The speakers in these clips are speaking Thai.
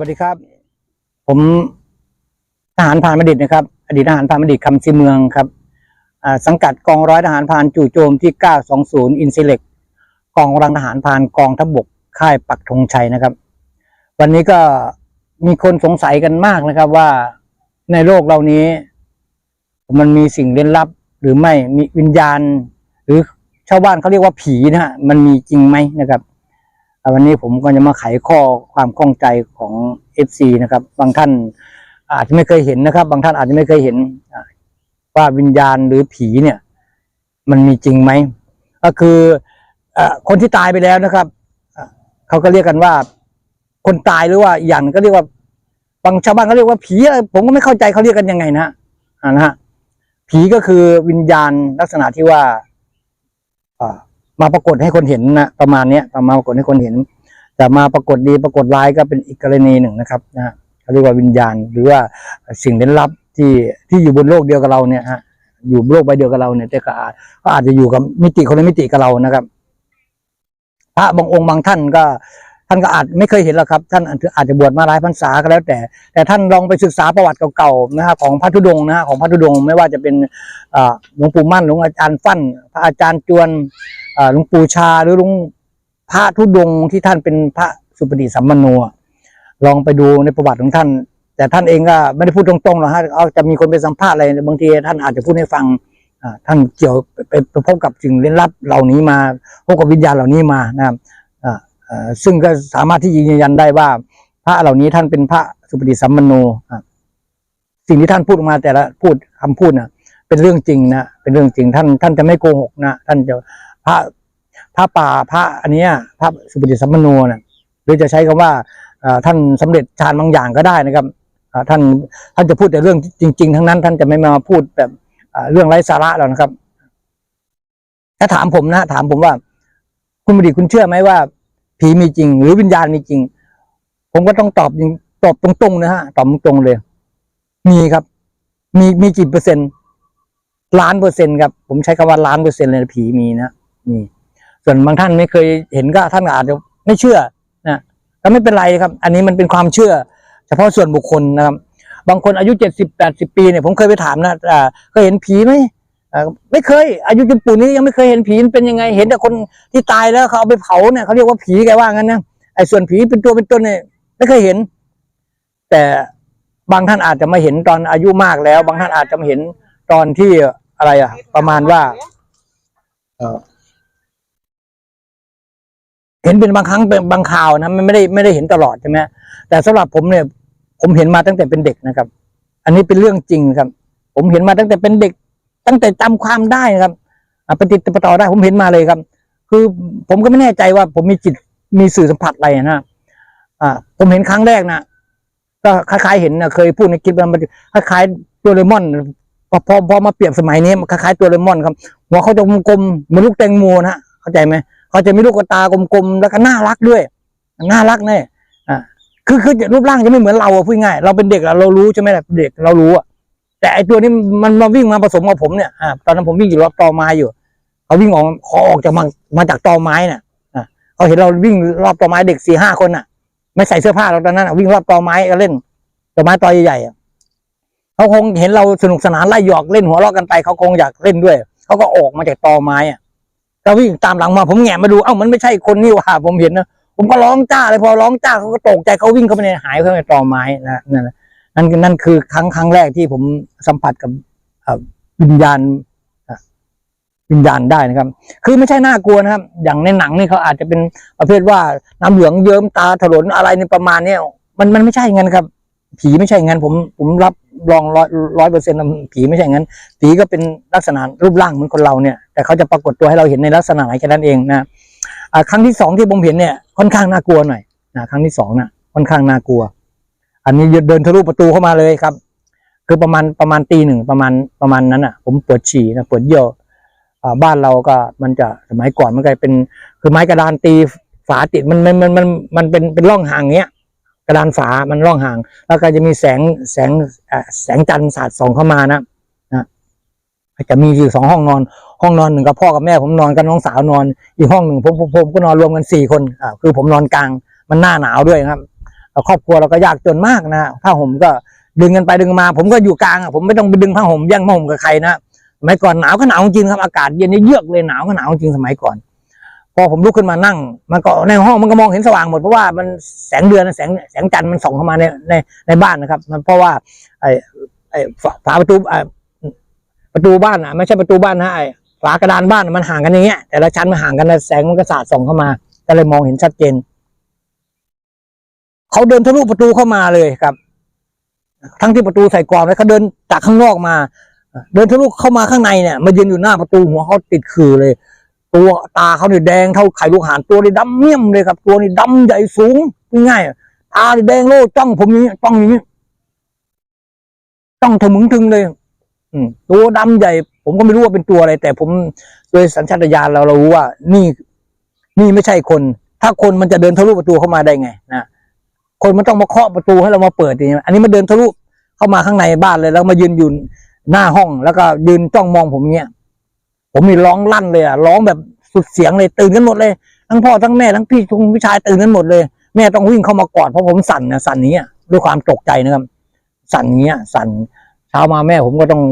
วัสดีครับ ผมทหารพานบัณฑิตนะครับ อดีตทหารพานบัณฑิตคำซีเมืองครับสังกัดกองร้อยทหารพานจู่โจมที่ 920 อินซิเล็กกองกำลังทหารพานกองทัพบกค่ายปักธงชัยนะครับ วันนี้ก็มีคนสงสัยกันมากนะครับว่าในโลกเรานี้ มันมีสิ่งเล่นลับ หรือไม่มีวิญญาณ หรือชาวบ้านเขาเรียกว่าผีนะฮะมันมีจริงไหมนะครับ วันนี้ผมก็จะมาไขข้อความข้องใจของ FC นะครับ บางท่านอาจจะไม่เคยเห็นนะครับ บางท่านอาจจะไม่เคยเห็นว่าวิญญาณหรือผีเนี่ย มันมีจริงไหมก็คืออคนที่ตายไปแล้วนะครับเขาก็เรียกกันว่า คนตายหรือว่าอย่างหนึ่งก็เรียกว่า บางชาวบ้านเขาเรียกว่าผีผมก็ไม่เข้าใจเขาเรียกกันยังไงนะนะฮะผีก็คือวิญญาณลักษณะที่ว่าอ่า มาปรากฏให้คนเห็นนะประมาณเนี้ยมาปรากฏให้คนเห็น แต่มาปรากฏดีปรากฏร้ายก็เป็นอีกกรณีหนึ่งนะครับนะฮะเขาเรียกว่าวิญญาณ หรือว่าสิ่งเล่นลับที่ที่อยู่บนโลกเดียวกับเราเนี่ยฮะอยู่โลกใบเดียวกับเราเนี่ยแต่ก็อาจก็อาจจะอยู่กับมิติคนละมิติกับเรานะครับ พระบางองค์บางท่านก็ท่านก็อาจไม่เคยเห็นหรอกครับ ท่านอาจจะบวชมาหลายพรรษาก็แล้วแต่ แต่ท่านลองไปศึกษาประวัติเก่าๆนะฮะของพระธุดงนะฮะของพระธุดงไม่ว่าจะเป็นหลวงปู่มั่นหลวงอาจารย์ฟั่น พระอาจารย์จวน หลวงปู่ชาหรือหลวงพระธุดงที่ท่านเป็นพระสุปฏิสัมมโนลองไปดูในประวัติของท่าน แต่ท่านเองก็ไม่ได้พูดตรงๆหรอกฮะเอาจะมีคนไปสัมภาษณ์อะไรบางทีท่านอาจจะพูดให้ฟังท่านเกี่ยวไปพบกับสิ่งเล่นลับเหล่านี้มาพบกับวิญญาณเหล่านี้มานะครับซึ่งก็สามารถที่ยืนยันได้ว่า พระเหล่านี้ท่านเป็นพระสุปฏิสัมมโนาสิ่งที่ท่านพูดออกมาแต่ละพูดคำพูดนะเป็นเรื่องจริงนะเป็นเรื่องจริงท่านท่านจะไม่โกหกนะท่านจะ ระพระป่าพระอันเนี้ยพระสุปฏิสัมมโนนะหรือจะใช้คำว่าท่านสำเร็จฌานบางอย่างก็ได้นะครับท่านท่านจะพูดแต่เรื่องจริง ๆ ทั้งนั้น ท่านจะไม่มาพูดแบบเรื่องไร้สาระหรอกนะครับ ถ้าถามผมนะ ถามผมว่า คุณบดีคุณเชื่อไหมว่า ผีมีจริง หรือวิญญาณมีจริง ผมก็ต้องตอบอย่างตอบตรงๆนะฮะตอบตรงๆเลย มีครับ มีมีกี่เปอร์เซ็นต์ล้านเปอร์เซ็นต์ครับ ผมใช้คำว่าล้านเปอร์เซ็นต์เลยผีมีนะ มีส่วนบางท่านไม่เคยเห็นก็ท่านอาจจะไม่เชื่อนะก็ไม่เป็นไรครับ อันนี้มันเป็นความเชื่อ เฉพาะส่วนบุคคลนะครับ บางคนอายุเจ็ดสิบแปดสิบปีเนี่ยผมเคยไปถามนะอ่าเคยเห็นผีไหมไม่เคย อายุจนปู่นี้ยังไม่เคยเห็นผีเป็นยังไง เห็นแต่คนที่ตายแล้วเขาเอาไปเผาเนี่ยเขาเรียกว่าผีแกว่างั้นนะไอ้ส่วนผีเป็นตัวเป็นตนเนี่ยไม่เคยเห็น แต่บางท่านอาจจะมาเห็นตอนอายุมากแล้ว บางท่านอาจจะมาเห็นตอนที่อะไรอะ ประมาณว่า เออ เห็นเป็นบางครั้งเป็นบางข่าวนะมันไม่ได้ไม่ได้เห็นตลอดใช่ไหมแต่สำหรับผมเนี่ย ผมเห็นมาตั้งแต่เป็นเด็กนะครับ อันนี้เป็นเรื่องจริงครับ ผมเห็นมาตั้งแต่เป็นเด็ก ตั้งแต่จำความได้นะครับปฏิดประต่อได้ผมเห็นมาเลยครับ คือผมก็ไม่แน่ใจว่าผมมีจิตมีสื่อสัมผัสอะไรนะอ่า ผมเห็นครั้งแรกนะก็คล้ายๆเห็นนะเคยพูดในคลิปมันคล้ายๆตัวเลมอนพอพอพอมาเปรียบสมัยนี้มันคล้ายๆตัวเลมอนครับหัวเขาจะกลมๆเหมือนลูกแตงโมนะฮะเข้าใจไหม เขาจะมีลูกตากลมๆแล้วก็น่ารักด้วย น่ารักเนี่ยอ่าคือคือรูปร่างจะไม่เหมือนเราอะพูดง่ายเราเป็นเด็กเรารู้ใช่ไหมล่ะเด็กเรารู้อะแต่ไอตัวนี้มันมาวิ่งมาผสมกับผมเนี่ยอ่าตอนนั้นผมวิ่งอยู่รอบตอไม้อยู่เขาวิ่งออกขอออกจากมามาจากตอไม้เนี่ยอ่าเขาเห็นเราวิ่งรอบตอไม้เด็กสี่ห้าคนน่ะ ไม่ใส่เสื้อผ้าเราตอนนั้นอะวิ่งรอบตอไม้ก็เล่นตอไม้ตอใหญ่ๆอะเขาคงเห็นเราสนุกสนานไล่หยอกเล่นหัวเราะกันไปเขาคงอยากเล่นด้วยเขาก็ออกมาจากตอไม้อะ ก็วิ่งตามหลังมาผมแงะมาดูเอ้ามันไม่ใช่คนนี่ว่าผมเห็นนะผมก็ร้องจ้าเลยพอร้องจ้าเขาก็ตกใจเขาวิ่งเข้าไปในหายเข้าไปในตอไม้นะนั่นนั่นนั่นคือครั้งครั้งแรกที่ผมสัมผัสกับวิญญาณวิญญาณได้นะครับ คือไม่ใช่น่ากลัวนะครับ อย่างในหนังนี่เขาอาจจะเป็นประเภทว่าน้ำเหลืองเยิ้มตาถลนอะไรในประมาณเนี้ยมันมันไม่ใช่งั้นครับ ผีไม่ใช่งั้นผมผมรับ รองร้อยร้อยเปอร์เซ็นต์ผีไม่ใช่งั้น ผีก็เป็นลักษณะรูปร่างเหมือนคนเราเนี่ย แต่เขาจะปรากฏตัวให้เราเห็นในลักษณะไหนแค่นั้นเองนะครั้งที่สองที่ผมเห็นเนี่ยค่อนข้างน่ากลัวหน่อยนะครั้งที่สองน่ะค่อนข้างน่ากลัว อันนี้เดินทะลุประตูเข้ามาเลยครับ คือประมาณประมาณตีหนึ่งประมาณประมาณนั้นอะ ผมปวดฉี่นะปวดเยี่ยวอ่าบ้านเราก็มันจะสมัยก่อนมันก็เป็น คือไม้กระดานตีฝาติดมันมันมันมันมันเป็นเป็นร่องห่างเงี้ย กระดานฝามันร่องห่าง แล้วก็จะมีแสงแสงแสงจันทร์สาดส่องเข้ามานะนะจะมีอยู่สองห้องนอน ห้องนอนหนึ่งกับพ่อกับแม่ ผมนอนกับน้องสาวนอน อีกห้องหนึ่งผมผมผมก็นอนรวมกันสี่คนอ่าคือผมนอนกลางมันหน้าหนาวด้วยครับครอบครัวเราก็ยากจนมากนะผ้าห่มก็ดึงกันไปดึงมา ผมก็อยู่กลางอะผมไม่ต้องไปดึงผ้าห่มแย่งผ้าห่มกับใครนะสมัยก่อนหนาวก็หนาวจริงครับอากาศเย็นนี่เยือกเลยหนาวก็หนาวจริงสมัยก่อน พอผมลุกขึ้นมานั่ง มันก็ในห้องมันก็มองเห็นสว่างหมดเพราะว่ามันแสงเดือนแสงแสงจันทร์มันส่องเข้ามาในในในบ้านนะครับ มันเพราะว่า ไอ้ไอ้ฝาประตูประตูบ้านอะไม่ใช่ประตูบ้านนะไอ้ฝากระดานบ้านมันห่างกันอย่างเงี้ยแต่ละชั้นมันห่างกันนะแสงมันก็สาดส่องเข้ามาก็เลยมองเห็นชัดเจนเขาเดินทะลุประตูเข้ามาเลยครับ ทั้งที่ประตูใส่กรอบแล้วเขาเดินจากข้างนอกมา เดินทะลุเข้ามาข้างในเนี่ยมายืนอยู่หน้าประตูหัวเขาติดคือเลย ตัวตาเขาเนี่ยแดงเท่าไข่ลูกหานตัวนี่ดำเมี่ยมเลยครับ ตัวนี่ดำใหญ่สูงง่ายตาดีแดงโล่จ้องผมอย่างนี้จ้องอย่างนี้จ้องถมึงถึงเลย อืมตัวดำใหญ่ ผมก็ไม่รู้ว่าเป็นตัวอะไร แต่ผมโดยสัญชาตญาณเราเรารู้ว่า นี่ นี่ไม่ใช่คน ถ้าคนมันจะเดินทะลุประตูเข้ามาได้ไงนะคนมันต้องมาเคาะประตูให้เรามาเปิดอย่างเงี้ยอันนี้มันเดินทะลุเข้ามาข้างในบ้านเลยแล้วมายืนอยู่หน้าห้อง แล้วก็ยืนจ้องมองผมอย่างเงี้ย ผมมีร้องลั่นเลยอะร้องแบบสุดเสียงเลยตื่นกันหมดเลย ทั้งพ่อทั้งแม่ทั้งพี่ทุกผู้ชายตื่นกันหมดเลย แม่ต้องวิ่งเข้ามากอดเพราะผมสั่นนะสั่นอย่างเงี้ยด้วยความตกใจนะครับ สั่นอย่างเงี้ยสั่นเช้ามาแม่ผมก็ต้อง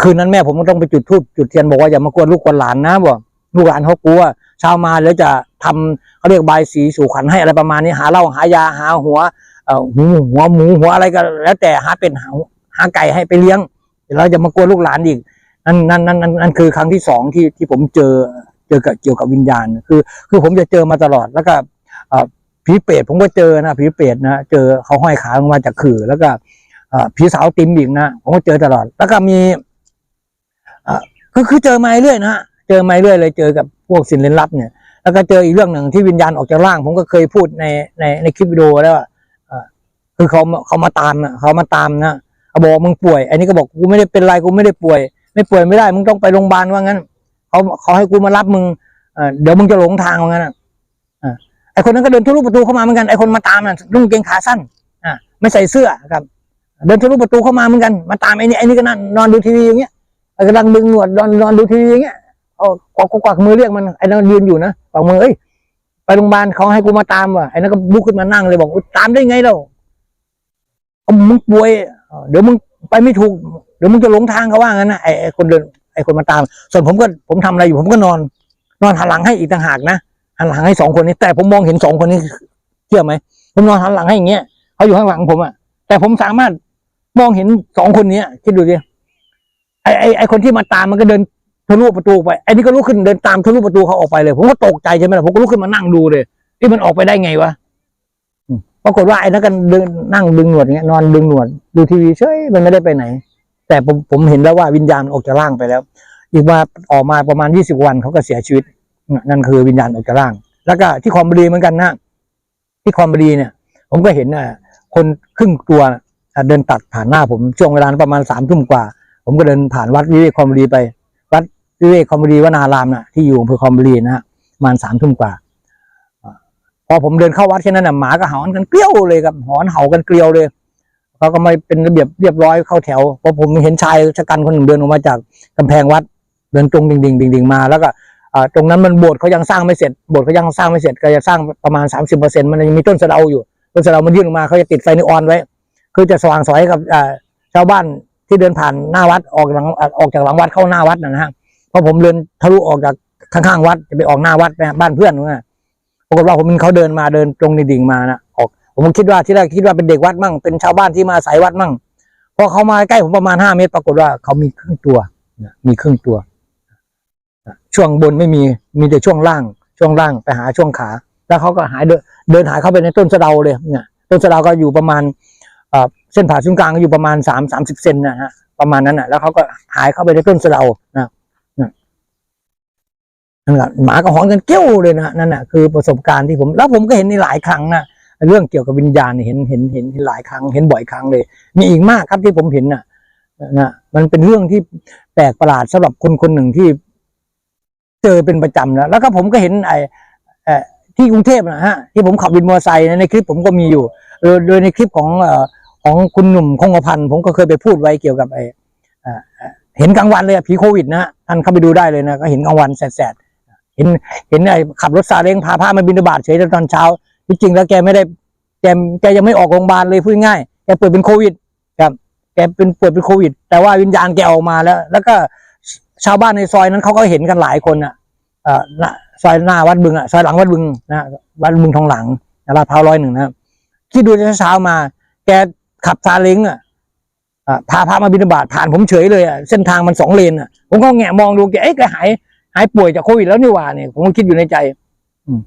คืนนั้นแม่ผมก็ต้องไปจุดธูปจุดเทียนบอกว่าอย่ามากวนลูกกวนหลานนะบอกลูกหลานเขากลัวเช้ามาแล้วจะทำเขาเรียกบายสีสู่ขวัญให้อะไรประมาณนี้หาเหล้าหายาหาหัวเอ่อหูหัวหมูหัวอะไรก็แล้วแต่หาเป็นหาหาไก่ให้ไปเลี้ยงเดี๋ยวเราจะมากวนลูกหลานอีก นั่นนั่นนั่นนั่นคือครั้งที่สองที่ที่ผมเจอเจอกับเกี่ยวกับวิญญาณ คือ คือผมจะเจอมาตลอดแล้วก็ผีเปรตผมก็เจอนะผีเปรตนะเจอเขาห้อยขาลงมาจากขื่อแล้วก็ผีสาวติมอีกนะผมก็เจอตลอด แล้วก็มีอ่อคือคือเจอมาเรื่อยนะเจอมาเรื่อยเลยเจอกับพวกสิ่งลึกลับเนี่ย แล้วก็เจออีกเรื่องหนึ่งที่วิญญาณออกจากร่าง ผมก็เคยพูดในในในคลิปวิดีโอแล้วว่าคือเขาเขามาตามนะเขามาตามนะเขาบอกมึงป่วย อันนี้ก็บอกกูไม่ได้เป็นไรกูไม่ได้ป่วย ไม่ป่วยไม่ได้มึงต้องไปโรงพยาบาลว่างั้นเขาเขาให้กูมารับมึงเอ่อเดี๋ยวมึงจะหลงทางว่างั้นอะอ่าไอคนนั้นก็เดินทะลุประตูเข้ามาเหมือนกันไอคนมาตามน่ะนุ่งเกงขาสั้นอ่าไม่ใส่เสื้อครับ เดินทะลุประตูเข้ามาเหมือนกัน มาตามไอ้นี่ไอ้นี่ก็นั่งนอนดูทีวีอย่างเงี้ยไอ้กำลังดึงหนวดนอนนอนดูทีวีอย่างเงี้ยเอากวักกวักมือเรียกมันไอ้นั่นยืนอยู่นะกวักมือเอ้ยไปโรงพยาบาลเขาให้กูมาตามว่ะไอ้นั่นก็ลุกขึ้นมานั่งเลยบอกตามได้ไงเราเอามึงป่วยเอ่อเดี๋ยวมึงไปไม่ถูก เดี๋ยวมึงจะหลงทางเขาว่างั้นนะไอ้คนเดินไอ้คนมาตาม ส่วนผมก็ผมทำอะไรอยู่ผมก็นอน นอนหันหลังให้อีกต่างหากนะหันหลังให้สองคนนี้ แต่ผมมองเห็นสองคนนี้เชื่อไหมผมนอนหันหลังให้อย่างเงี้ยเขาอยู่ข้างหลังผมอะแต่ผมสามารถมองเห็นสองคนเนี้ยคิดดูดิไอ้ไอ้ไอ้คนที่มาตามมันก็เดินทะลุประตูไปไอ้นี่ก็ลุกขึ้นเดินตามทะลุประตูเขาออกไปเลย ผมก็ตกใจใช่ไหมล่ะผมก็ลุกขึ้นมานั่งดูเลยที่มันออกไปได้ไงวะปรากฏว่าไอ้นั่นก็เดินนั่งดึงหนวดอย่างเงี้ยนอนดึงหนวดดูทีวีเฉยมันไม่ได้ไปไหน แต่ผมผมเห็นแล้วว่าวิญญาณออกจากร่างไปแล้ว อีกว่าออกมาประมาณยี่สิบวันเขาก็เสียชีวิต นั่นคือวิญญาณออกจากร่าง แล้วก็ที่คอมบรีเหมือนกันนะที่คอมบรีเนี่ย ผมก็เห็นน่ะคนครึ่งตัวเดินตัดผ่านหน้าผมช่วงเวลาประมาณสามทุ่มกว่า ผมก็เดินผ่านวัดวิเวกคอมบรีไป วัดวิเวกคอมบรีวนารามน่ะที่อยู่อำเภอคอมบรีนะฮะประมาณสามทุ่มกว่าพอผมเดินเข้าวัดแค่นั้นน่ะหมาก็ห่ากันเกลี้ยวเลยครับหอนเห่ากันเกลียวเลย เขาก็ไม่เป็นระเบียบเรียบร้อยเข้าแถวพอผมเห็นชายชะกันคนหนึ่งเดินออกมาจากกำแพงวัด เดินตรงดิ่งดิ่งดิ่งดิ่งมาแล้วก็ตรงนั้นมันโบสถ์เขายังสร้างไม่เสร็จโบสถ์เขายังสร้างไม่เสร็จก็จะสร้างประมาณสามสิบเปอร์เซ็นต์มันยังมีต้นสะเดาอยู่ต้นสะเดามันยื่นออกมาเขาจะติดไฟนีออนไว้ คือจะสว่างสวยกับชาวบ้านที่เดินผ่านหน้าวัดออกหลังออกจากหลังวัดเข้าหน้าวัดนะฮะเพราะผมเดินทะลุออกจากข้างๆวัดจะไปออกหน้าวัดไปบ้านเพื่อนนะปรากฏว่าผมเห็นเขาเดินมาเดินตรงดิ่งมานะ ผมคิดว่าที่แรกคิดว่าเป็นเด็กวัดมั่งเป็นชาวบ้านที่มาอาศัยวัดมั่งพอเขามาใกล้ผมประมาณห้าเมตร ปรากฏว่าเขามีครึ่งตัวมีครึ่งตัวช่วงบนไม่มีมีแต่ช่วงล่าง ช่วงล่างไปหาช่วงขา แล้วเขาก็หายเดินเดินหายเข้าไปในต้นสะเดาเลยเนี่ยต้นสะเดาก็อยู่ประมาณเส้นผ่าศูนย์กลางก็อยู่ประมาณสามสามสิบเซนนะฮะประมาณนั้นนะแล้วเขาก็หายเข้าไปในต้นสะเดานะนะนั่นแหละหมาก็หอนกันเกี้ยวเลยนะนั่นแหะคือประสบการณ์ที่ผม แล้วผมก็เห็นในหลายครั้งนะ เรื่องเกี่ยวกับวิญญาณเห็นเห็นเห็นหลายครั้งเห็นบ่อยครั้งเลย มีอีกมากครับที่ผมเห็นน่ะนะมันเป็นเรื่องที่แปลกประหลาดสำหรับคนคนหนึ่งที่ เจอเป็นประจำนะแล้วก็ผมก็เห็นไอ้ที่กรุงเทพนะฮะที่ผมขับวินมอเตอร์ไซค์ในคลิปผมก็มีอยู่โดยในคลิปของของคุณหนุ่มคงกระพันผมก็เคยไปพูดไว้เกี่ยวกับไอ้เห็นกลางวันเลยผีโควิดนะฮะท่านเข้าไปดูได้เลยนะก็เห็นกลางวันแสดๆเห็นเห็นไอ้ขับรถซาเล้งพาพระมาบินบาตเฉยตอนเช้า ที่จริงแล้วแกไม่ได้แกแกยังไม่ออกโรงพยาบาลเลยพูดง่ายแกป่วยเป็นโควิดครับ แกเป็นป่วยเป็นโควิด แต่ว่าวิญญาณแกออกมาแล้ว แล้วก็ชาวบ้านในซอยนั้นเขาก็เห็นกันหลายคนอะเอ่อซอยหน้าวัดบึงอะซอยหลังวัดบึงนะวัดบึงทองหลังลาดพร้าวร้อยหนึ่งนะครับคิดดูเช้ามา แกขับซาเล้งอะอ่าพาพระมาบิณฑบาตผ่านผมเฉยเลยอะเส้นทางมันสองเลนอะผมก็แงะมองดูแกเอ๊ะแกหายหายป่วยจากโควิดแล้วนี่หว่าเนี่ยผมก็คิดอยู่ในใจ อืม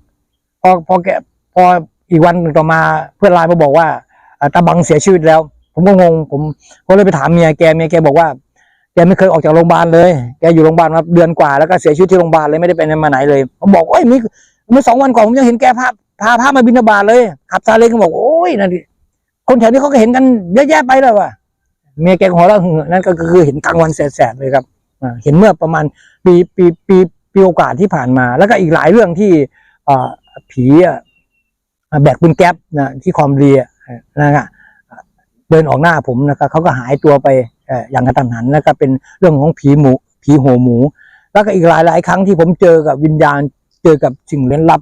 พอพอแก พออีกวันหนึ่งต่อมาเพื่อนไลน์มาบอกว่าตาบังเสียชีวิตแล้ว ผมก็งงผมก็เลยไปถามเมียแกเมียแกบอกว่าแกไม่เคยออกจากโรงพยาบาลเลย แกอยู่โรงพยาบาลมาเดือนกว่าแล้วก็เสียชีวิตที่โรงพยาบาลเลยไม่ได้ไปไหนมาไหนเลย ผมบอกโอ้ยมีเมื่อสองวันก่อนผมยังเห็นแกพาพาพามาบินบาตเลยขับซาเล้งก็บอกโอ้ยนั่นคนแถวนี้เขาก็เห็นกันเยอะแยะไปเลยว่ะเมียแกหัวเราะหึ่งนั่นก็คือเห็นกลางวันแสดๆเลยครับเห็นเมื่อประมาณปีปีปีปีโอกาสที่ผ่านมา แล้วก็อีกหลายเรื่องที่อ่าผีอะ แบกปืนแก๊ปนะที่คอมเรียนะครับเดินออกหน้าผมนะครับเขาก็หายตัวไปอย่างกระตันหันแล้วก็เป็นเรื่องของผีหมูผีโหหมู แล้วก็อีกหลายหลายครั้งที่ผมเจอกับวิญญาณเจอกับสิ่งเล่นลับ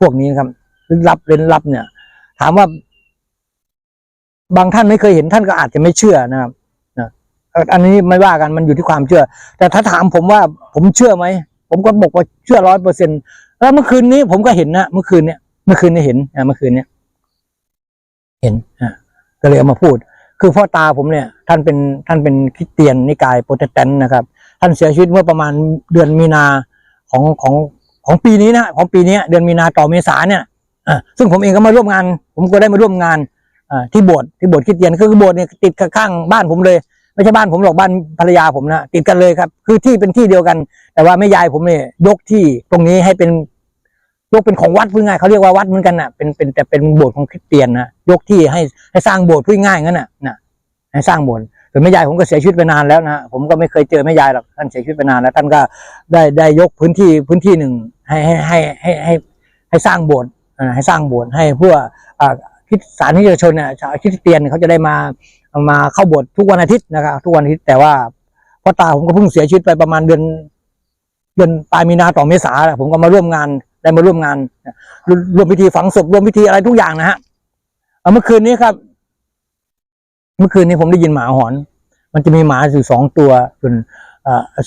พวกนี้ครับลึกลับเล่นลับเนี่ย ถามว่าบางท่านไม่เคยเห็นท่านก็อาจจะไม่เชื่อนะครับนะอันนี้ไม่ว่ากันมันอยู่ที่ความเชื่อ แต่ถ้าถามผมว่าผมเชื่อไหมผมก็บอกว่าเชื่อร้อยเปอร์เซ็นแล้วเมื่อคืนนี้ผมก็เห็นนะเมื่อคืนเนี้ย เมื่อคืนนี้เห็นอ่าเมื่อคืนเนี้ยเห็นอ่าก็เลยเอามาพูด คือพ่อตาผมเนี่ย ท่านเป็นท่านเป็นคริสเตียนนิกายโปรเตสแตนต์นะครับ ท่านเสียชีวิตเมื่อประมาณเดือนมีนาของของของปีนี้นะของปีนี้เดือนมีนาต่อเมษาเนี่ยอ่าซึ่งผมเองก็มาร่วมงาน ผมก็ได้มาร่วมงานอ่าที่โบสถ์ที่โบสถ์คริสเตียนคือโบสถ์เนี่ยติดข้างบ้านผมเลยไม่ใช่บ้านผมหรอกบ้านภรรยาผมนะติดกันเลยครับ คือที่เป็นที่เดียวกัน แต่ว่าแม่ยายผมเนี่ยยกที่ตรงนี้ให้เป็น ยกเป็นของวัดพูดง่ายเขาเรียกว่าวัดเหมือนกันน่ะเป็นเป็นแต่เป็นโบสถ์ของคริสเตียนนะยกที่ให้ให้สร้างโบสถ์พูดง่ายงั้นน่ะนะให้สร้างโบสถ์แต่แม่ยายผมก็เสียชีวิตไปนานแล้วนะผมก็ไม่เคยเจอแม่ยายหรอกท่านเสียชีวิตไปนานแล้วท่านก็ได้ได้ยกพื้นที่พื้นที่หนึ่งให้ให้ให้ให้ให้ให้สร้างโบสถ์ให้สร้างโบสถ์ให้เพวกอ่าคริสสารนิกชนเนี่ยชาวคริสเตียนเขาจะได้มามาเข้าโบสถ์ทุกวันอาทิตย์นะครับทุกวันอาทิตย์แต่ว่าพ่อตาผมก็เพิ่งเสียชีวิตไปประมาณเดือนเดือนปลายมีนาต่อเมษาผมก็มาร่วมงาน ได้มาร่วมงานรวมรวมพิธีฝังศพรวมพิธีอะไรทุกอย่างนะฮะเมื่อคืนนี้ครับ เมื่อคืนนี้ผมได้ยินหมาหอน มันจะมีหมาอยู่สองตัวส่วน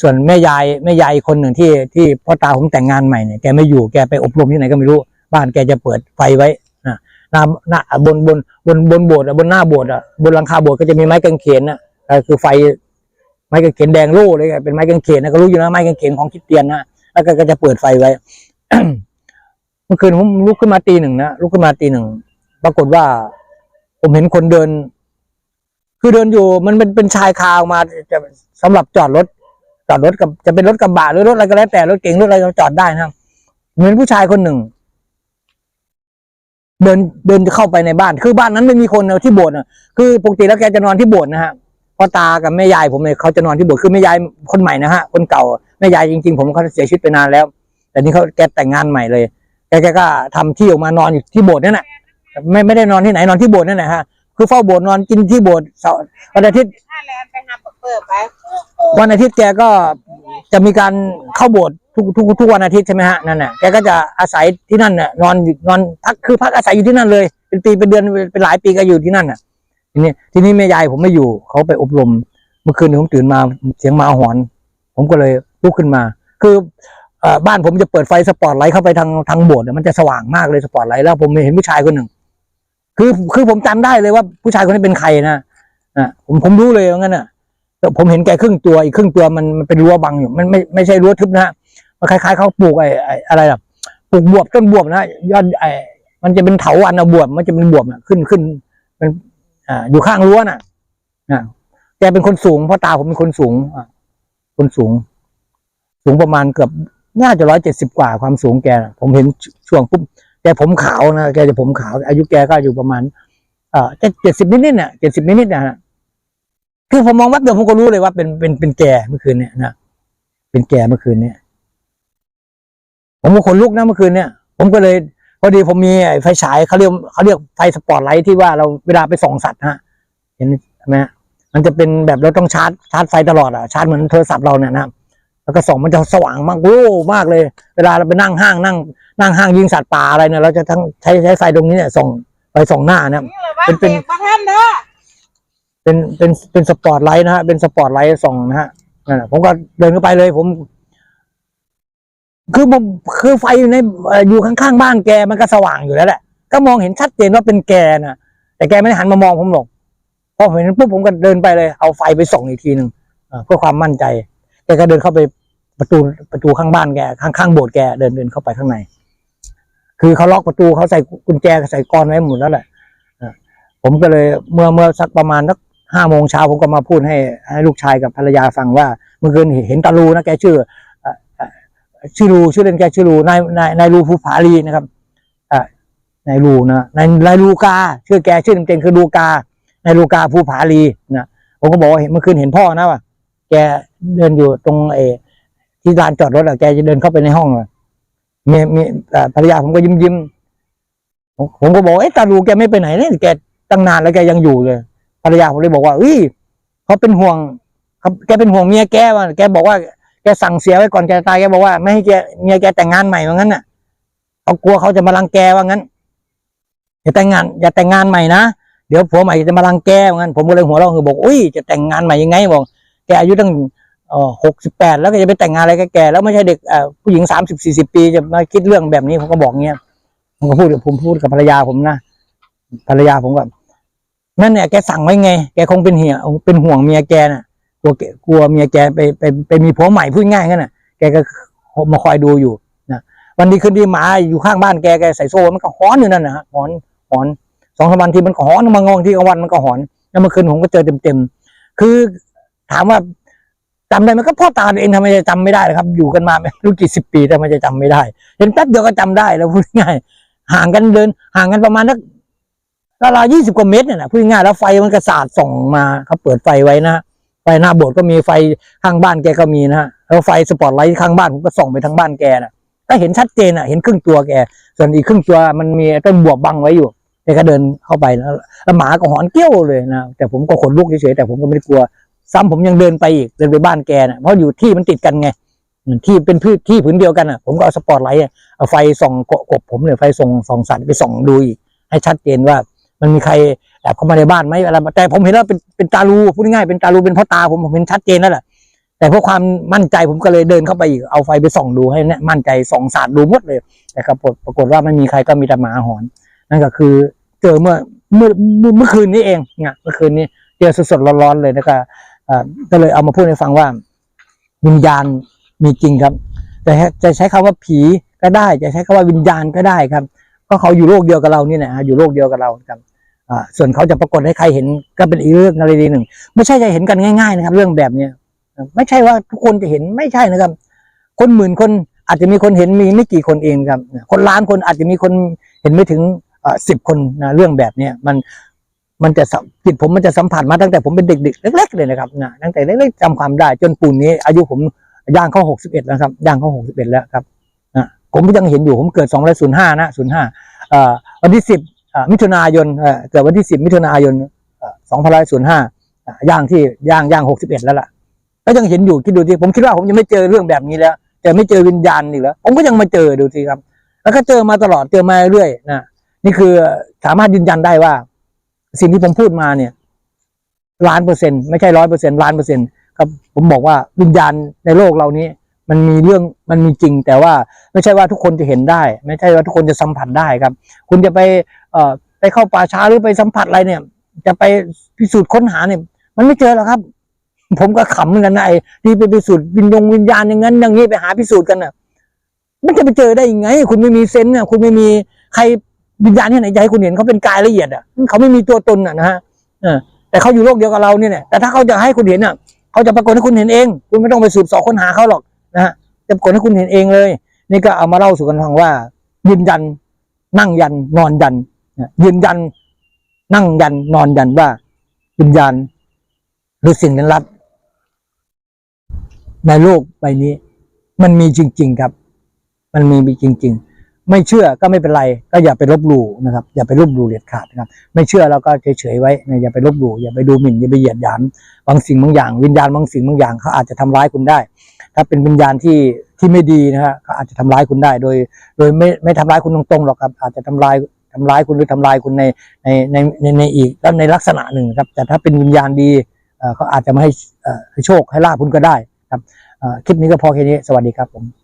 ส่วนแม่ยายแม่ยายคนหนึ่งที่ที่พ่อตาผมแต่งงานใหม่เนี่ยแกไม่อยู่แกไปอบรมที่ไหนก็ไม่รู้ บ้านแกจะเปิดไฟไว้นะหน้าหน้าบนบนบนบนโบสถ์บนหน้าโบสถ์อะบนหลังคาโบสถ์ก็จะมีไม้กางเขนนะเอ่คือไฟไม้กางเขนแดงโล่เลยเป็นไม้กางเขนนะก็รู้อยู่นะไม้กางเขนของคริสเตียนนะแล้วก็ก็จะเปิดไฟไว้ มื่อคืนผมลุกขึ้นมาตีหนึ่งนะลุกขึ้นมาตีหนึ่งปรากฏว่า ผมเห็นคนเดิน คือเดินอยู่ มันเป็นเป็นชายคาออกมาจะสำหรับจอดรถ จอดรถกับจะเป็นรถกระบะหรือรถอะไรก็แล้วแต่รถเก๋งรถอะไรก็จอดได้นะครับเหมือนผู้ชายคนหนึ่ง เดินเดินจะเข้าไปในบ้าน คือบ้านนั้นไม่มีคนที่โบสถ์นะคือปกติแล้วแกจะนอนที่โบสถ์นะฮะพ่อตากับแม่ยายผมเนี่ยเขาจะนอนที่โบสถ์คือแม่ยายคนใหม่นะฮะคนเก่าแม่ยายจริงๆ ผมเขาเสียชีวิตไปนานแล้ว แต่นี่เขาแกแต่งงานใหม่เลย แกแกก็ทำที่ออกมานอนอยู่ที่โบสถ์นั่นแหละไม่ไม่ได้นอนที่ไหนนอนที่โบสถ์นั่นแหละฮะคือเฝ้าโบสถ์นอนกินที่โบสถ์เสาร์วันอาทิตย์วันอาทิตย์แกก็จะมีการเข้าโบสถ์ทุกทุกทุกวันอาทิตย์ใช่ไหมฮะนั่นน่ะแกก็จะอาศัยที่นั่นน่ะนอนอยู่นอนพักคือพักอาศัยอยู่ที่นั่นเลย เป็นปีเป็นเดือนเป็นหลายปีก็อยู่ที่นั่นน่ะ ทีนี้ทีนี้แม่ยายผมไม่อยู่เขาไปอบรม เมื่อคืนผมตื่นมาเสียงหมาหอน ผมก็เลยลุกขึ้นมา คือ บ้านผมจะเปิดไฟสปอตไลท์เข้าไปทางทางโบสถ์เนี่ยมันจะสว่างมากเลยสปอตไลท์แล้วผมเห็นผู้ชายคนหนึ่ง คือคือผมจำได้เลยว่าผู้ชายคนนี้เป็นใครนะอะผมผมรู้เลยว่างั้นน่ะแต่ผมเห็นแกครึ่งตัวอีกครึ่งตัวมันมันเป็นรั้วบังอยู่มันไม่ไม่ใช่รั้วทึบนะมันคล้ายๆเขาปลูกไอ้ไอ้อะไรล่ะปลูกบวบต้นบวบนะยอดไอ้มันจะเป็นเถาอันนะบวบมันจะเป็นบวบน่ะขึ้นขึ้นเป็นอ่าอยู่ข้างรั้วน่ะอ่าแกเป็นคนสูงเพ่อตาผมเป็นคนสูงอะคนสูง สูงประมาณเกือบ น่าจะร้อยเจ็ดสิบกว่าความสูงแกนะผมเห็นช่วงปุ๊บแกผมขาวนะแกจะผมขาว อายุแกก็อยู่ประมาณเอ่อจะเจ็ดสิบนิดๆเนี่ยเจ็ดสิบนิดๆนะฮะคือผมมองแวบเดียวผมก็รู้เลยว่าเป็นเป็นเป็นแกเมื่อคืนเนี่ยนะเป็นแกเมื่อคืนเนี่ยผมก็ขนลุกนะเมื่อคืนเนี่ย ผมก็เลยพอดีผมมีไอ้ไฟฉายเขาเรียกเขาเรียกไฟสปอตไลท์ที่ว่าเราเวลาไปส่องสัตว์ฮะ เห็นไหมฮะมันจะเป็นแบบเราต้องชาร์จชาร์จไฟตลอดอะชาร์จเหมือนโทรศัพท์เราเนี่ยนะ แล้วก็ส่องมันจะสว่างมากโอ้มากเลย เวลาเราไปนั่งห้างนั่งนั่งห้างยิงสัตว์ป่าอะไรเนี่ยเราจะทั้งใช้ใช้ไฟตรงนี้เนี่ยส่องไฟส่องหน้านะครับนี่เลยว่าเป็นเป็นเด็กบางท่านเด้อเป็นเป็นเป็นสปอร์ตไลท์นะฮะเป็นสปอร์ตไลท์ส่องนะฮะนั่นแหละผมก็เดินเข้าไปเลยผม คือผมคือไฟอยู่ในเอ่ออยู่ข้างๆบ้านแกมันก็สว่างอยู่แล้วแหละก็มองเห็นชัดเจนว่าเป็นแกนะแต่แกไม่ได้หันมามองผมหรอกพอผมเห็นปุ๊บผมก็เดินไปเลย เอาไฟไปส่องอีกทีหนึ่งเอ่อเพื่อความมั่นใจแกก็เดินเข้าไป ประตูประตูข้างบ้านแกข้างข้างโบสถ์แกเดินเดินเข้าไปข้างใน คือเขาล็อกประตูเขาใส่กุญแจใส่กรอนไว้หมดแล้วแหละผมก็เลยเมื่อเมื่อสักประมาณสักห้าโมงเช้าผมก็มาพูดให้ให้ลูกชายกับภรรยาฟังว่าเมื่อคืนเห็นตาลูนะแกชื่อชื่อลูชื่อเล่นแกชื่อลูนายนายนายลูภูผาลีนะครับอ่านายลูนะนายนายลูกาชื่อแกชื่อเต็มๆคือลูกานายลูกาภูผาลีนะผมก็บอกว่าเห็นเมื่อคืนเห็นพ่อนะว่าแกเดินอยู่ตรงเออ ที่ลานจอดรถอะแกจะเดินเข้าไปในห้องอะเมียเมียภรรยาผมก็ยิ้มยิ้มผมก็บอกเอ๊ะตาลูแกไม่ไปไหนเนี่ยแกตั้งนานแล้วแกยังอยู่เลย ภรรยาผมเลยบอกว่าเอ้ยเขาเป็นห่วงเขาแกเป็นห่วงเมียแกว่าแกบอกว่าแกสั่งเสียไว้ก่อนแกตายแกบอกว่าไม่ให้แกเมียแกแต่งงานใหม่ว่างั้นน่ะเขากลัวเขาจะมารังแกว่างั้นอย่าแต่งงาน อย่าแต่งงานใหม่นะเดี๋ยวผัวใหม่จะมารังแกว่างั้นผมก็เลยหัวเราะคือบอกอุ้ยจะแต่งงานใหม่ยังไงบอกแกอายุตั้ง หกสิบแปดแล้วก็จะไปแต่งงานอะไรกับแกแล้วไม่ใช่เด็กผู้หญิงสามสิบสี่สิบปีจะมาคิดเรื่องแบบนี้ผมก็บอกเงี้ยผมก็พูดผมพูดกับภรรยาผมนะภรรยาผมก็นั่นเนี่ยแกสั่งไว้ไง แกคงเป็นเหี่ยเป็นห่วงเมียแกน่ะกลัวกลัวเมียแกไปไปไปมีผัวใหม่พูดง่ายงั้นน่ะ แกก็มาคอยดูอยู่นะวันดีคืนดีหมาอยู่ข้างบ้านแกแกใส่โซ่มันก็หอนอยู่นั่นนะหอนหอนสองสามวันทีมันก็หอนบางงที่กลางวันมันก็หอน แล้วเมื่อคืนผมก็เจอเต็มๆคือถามว่า จำได้ไหมันก็พ่อตาเองทำไมจะจำไม่ได้ล่ะครับ อยู่กันมาไม่รู้กี่สิบปีแต่มันจะจำไม่ได้เห็นแป๊บเดียวก็จำได้แล้วพูดง่ายห่างกันเดิน ห่างกันประมาณนักราวๆยี่สิบกว่าเมตรเนี่ยนะพูดง่ายแล้วไฟมันก็สาดส่องมาเขาเปิดไฟไว้นะไฟหน้าโบสถ์ก็มีไฟข้างบ้านแกก็มีนะฮะแล้วไฟสปอตไลท์ข้างบ้านผมก็ส่องไปทั้งบ้านแกนะก็เห็นชัดเจนอะ เห็นครึ่งตัวแก ส่วนอีกครึ่งตัวมันมีต้นบวบบังไว้อยู่แกก็เดินเข้าไปแล้วแล้วหมาก็หอนเกี้ยวเลยนะแต่ผมก็ขนลุกเฉยๆแต่ผมก็ไม่ได้กลัว ซ้ำผมยังเดินไปอีกเดินไปบ้านแกนะเพราะอยู่ที่มันติดกันไงอืมที่เป็นพืชที่ผืนเดียวกันอะ ผมก็เอาสปอตไลท์เอาไฟส่องกกบผมเนี่ยไฟส่องส่องสัตว์ไปส่องดูอีกให้ชัดเจนว่า มันมีใครแอบเข้ามาในบ้านไหมอะไรแต่ผมเห็นว่าเป็นเป็นตาลูพูดง่ายเป็นตาลูเป็นพ่อตาผมผมเห็นชัดเจนแล้วแหละแต่เพื่อความมั่นใจผมก็เลยเดินเข้าไปอีกเอาไฟไปส่องดูให้แน่มั่นใจส่องสาดดูหมดเลย แต่ปรากฏปรากฏว่าไม่มีใครก็มีแต่หมาหอน นั่นก็คือเจอเมื่อเมื่อเมื่อคืนนี้เองเนี่ยเมื่อคืนนี้เจอสดๆร้อนๆเลยนะครับ ก็เลยเอามาพูดให้ฟังว่า วิญญาณมีจริงครับ แต่จะใช้คำว่าผีก็ได้ จะใช้คำว่าวิญญาณก็ได้ครับ ก็เขาอยู่โลกเดียวกับเรานี่แหละอยู่โลกเดียวกับเราครับส่วนเขาจะปรากฏให้ใครเห็นก็เป็นอีกเรื่องอะไรดีหนึ่ง ไม่ใช่จะเห็นกันง่าย ๆ นะครับ เรื่องแบบเนี้ยไม่ใช่ว่าทุกคนจะเห็นไม่ใช่นะครับ คนหมื่นคนอาจจะมีคนเห็นมีไม่กี่คนเองครับ คนล้านคนอาจจะมีคนเห็นไม่ถึงสิบคนนะเรื่องแบบเนี้ยมัน มันจะสัมจิตผมมันจะสัมผัสมาตั้งแต่ผมเป็นเด็กๆเล็ก ๆ เลยนะครับนะตั้งแต่เล็กๆจำความได้ จนปุ่นนี้ อายุผมย่างเข้าหกสิบเอ็ดแล้วครับย่างเข้าหกสิบเอ็ดแล้วครับนะผมยังเห็นอยู่ผมเกิดสองร้อยศูนย์ห้านะศูนย์ห้าวันที่สิบมิถุนายนเอ่อเกิดวันที่สิบมิถุนายนสองพันร้อยศูนย์ห้าย่างที่ย่างย่างหกสิบเอ็ดแล้วล่ะก็ยังเห็นอยู่คิดดูดิผมคิดว่าผมยังไม่เจอเรื่องแบบนี้แล้วจะไม่เจอวิญญาณอีกแล้ว ผมก็ยังมาเจอดูสิครับ แล้วก็เจอมาตลอดเจอมาเรื่อยนะนี่คือสามารถยืนยันได้ว่า สิ่งที่ผมพูดมาเนี่ยล้านเปอร์เซ็นต์ไม่ใช่ร้อยเปอร์เซ็นต์ล้านเปอร์เซ็นต์ครับ ผมบอกว่าวิญญาณในโลกเรานี้ มันมีเรื่องมันมีจริง แต่ว่าไม่ใช่ว่าทุกคนจะเห็นได้ ไม่ใช่ว่าทุกคนจะสัมผัสได้ครับ คุณจะไปเอ่อไปเข้าป่าช้าหรือไปสัมผัสอะไรเนี่ย จะไปพิสูจน์ค้นหาเนี่ย มันไม่เจอหรอกครับ ผมก็ขำเหมือนกันนะไอ้ที่ไปพิสูจน์วิญญงวิญญาณอย่างนั้นอย่างนี้ไปหาพิสูจน์กันน่ะ มันจะไปเจอได้ยังไง คุณไม่มีเซนส์น่ะคุณไม่มีใคร วิญญาณที่ไหนจะให้คุณเห็นเขาเป็นกายละเอียดอะเขาไม่มีตัวตนอะนะฮะแต่เขาอยู่โลกเดียวกับเราเนี่ยแหละแต่ถ้าเขาจะให้คุณเห็นอะเขาจะปรากฏให้คุณเห็นเอง คุณไม่ต้องไปสืบสอบค้นหาเขาหรอกนะฮะจะปรากฏให้คุณเห็นเองเลย นี่ก็เอามาเล่าสู่กันฟังว่ายืนยัน นั่งยันนอนยันยืนยัน นั่งยันนอนยันว่าวิญญาณหรือสิ่งลึกลับในโลกใบนี้ มันมีจริง ๆ ครับ มันมีมีจริง ๆ ไม่เชื่อก็ไม่เป็นไร ก็อย่าไปลบหลู่นะครับ อย่าไปลบหลู่เด็ดขาดนะครับ ไม่เชื่อเราก็เฉยๆไว้นะอย่าไปลบหลู่อย่าไปดูหมิ่นอย่าไปเหยียดหยามบางสิ่งบางอย่าง วิญญาณบางสิ่งบางอย่างเขาอาจจะทำร้ายคุณได้ ถ้าเป็นวิญญาณที่ที่ไม่ดีนะฮะเขาอาจจะทำร้ายคุณได้ โดย โดยไม่ไม่ทำร้ายคุณตรงๆหรอกครับ อาจจะทำร้ายทำร้ายคุณหรือทำลายคุณในในในในในอีกแล้วในลักษณะหนึ่งครับ แต่ถ้าเป็นวิญญาณดีเขาอาจจะมาให้เอ่อให้โชคให้ลาภคุณก็ได้ครับคลิปนี้ก็พอแค่นี้สวัสดีครับผม